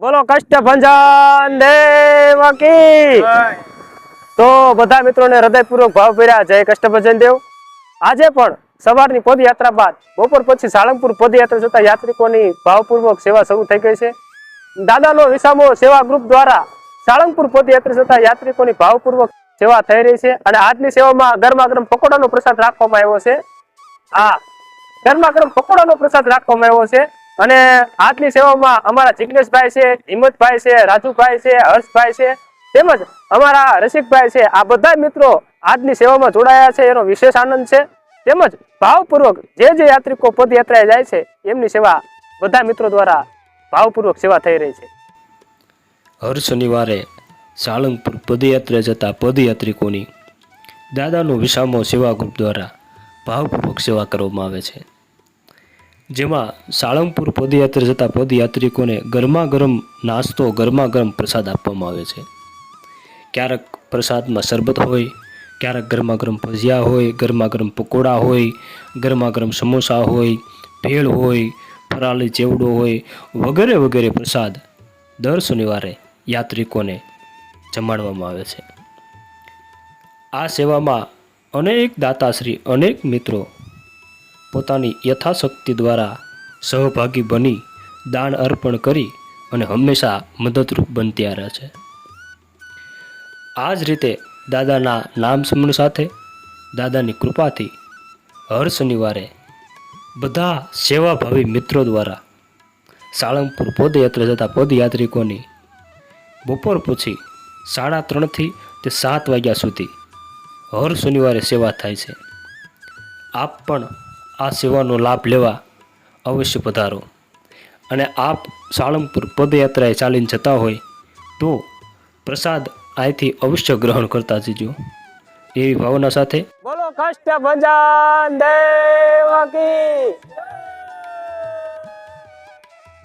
કષ્ટભંજન દેવકી તો બધા મિત્રોને હૃદયપૂર્વક ભાવ ભર્યા. જય કષ્ટભંજન દેવ. આજે પણ સવારની પદયાત્રા બાદ બપોર પછી સાળંગપુર પદયાત્રા જતા યાત્રિકોની ભાવપૂર્વક સેવા શરૂ થઈ ગઈ છે. દાદાનો વિસામો સેવા ગ્રુપ દ્વારા સાળંગપુર પદયાત્રા જતા યાત્રિકોની ભાવપૂર્વક સેવા થઈ રહી છે અને આજની સેવામાં ગરમા ગરમ પકોડાનો પ્રસાદ રાખવામાં આવ્યો છે. આ ગરમા ગરમ પકોડાનો પ્રસાદ રાખવામાં આવ્યો છે. અને આજની સેવામાં અમારા જિગ્નેશભાઈ છે, હિંમતભાઈ છે, રાજુભાઈ છે, હર્ષભાઈ છે, તેમજ અમારા રસિકભાઈ છે. આ બધા મિત્રો આજની સેવામાં જોડાયા છે. એનો વિશેષ આનંદ છે. તેમજ ભાવપૂર્વક જે જે યાત્રિકો પદયાત્રાએ જાય છે, એમની સેવા બધા મિત્રો દ્વારા ભાવપૂર્વક સેવા થઈ રહી છે. હર શનિવારે સાળંગપુર પદયાત્રા જતા પદયાત્રિકોની દાદાનો વિસામો સેવા ગ્રુપ દ્વારા ભાવપૂર્વક સેવા કરવામાં આવે છે. જેમાં સાળંગપુર પદયાત્રા જતા પદયાત્રિકોને ગરમા ગરમ નાસ્તો ગરમા ગરમ પ્રસાદ આપવામાં આવે છે. ક્યારેક પ્રસાદમાં શરબત હોય, ક્યારેક ગરમા ગરમ ભજીયા હોય ગરમા ગરમ પકોડા હોય ગરમા ગરમ સમોસા હોય, ભેળ હોય, ફરાળી ચેવડો હોય, વગેરે વગેરે પ્રસાદ દર શનિવારે યાત્રિકોને જમાડવામાં આવે છે. આ સેવામાં અનેક દાતાશ્રી, અનેક મિત્રો પોતાની યથાશક્તિ દ્વારા સહભાગી બની દાન અર્પણ કરી અને હંમેશા મદદરૂપ બનતી રહે છે. આ જ રીતે દાદાના નામ સ્મરણ સાથે દાદાની કૃપાથી હર શનિવારે બધા સેવાભાવી મિત્રો દ્વારા સાળંગપુર પદયાત્રા જતા પદયાત્રિકોની બપોર પછી સાડા ત્રણથી તે સાત વાગ્યા સુધી હર શનિવારે સેવા થાય છે. આપ પણ આ સેવાનો લાભ લેવા અવશ્ય પધારો. અને આપ સાળંગપુર પદયાત્રાએ ચાલીને જતા હોય તો પ્રસાદ અહીંથી અવશ્ય ગ્રહણ કરતા જજો. એવી ભાવના સાથે બોલો કષ્ટભંજન દેવકી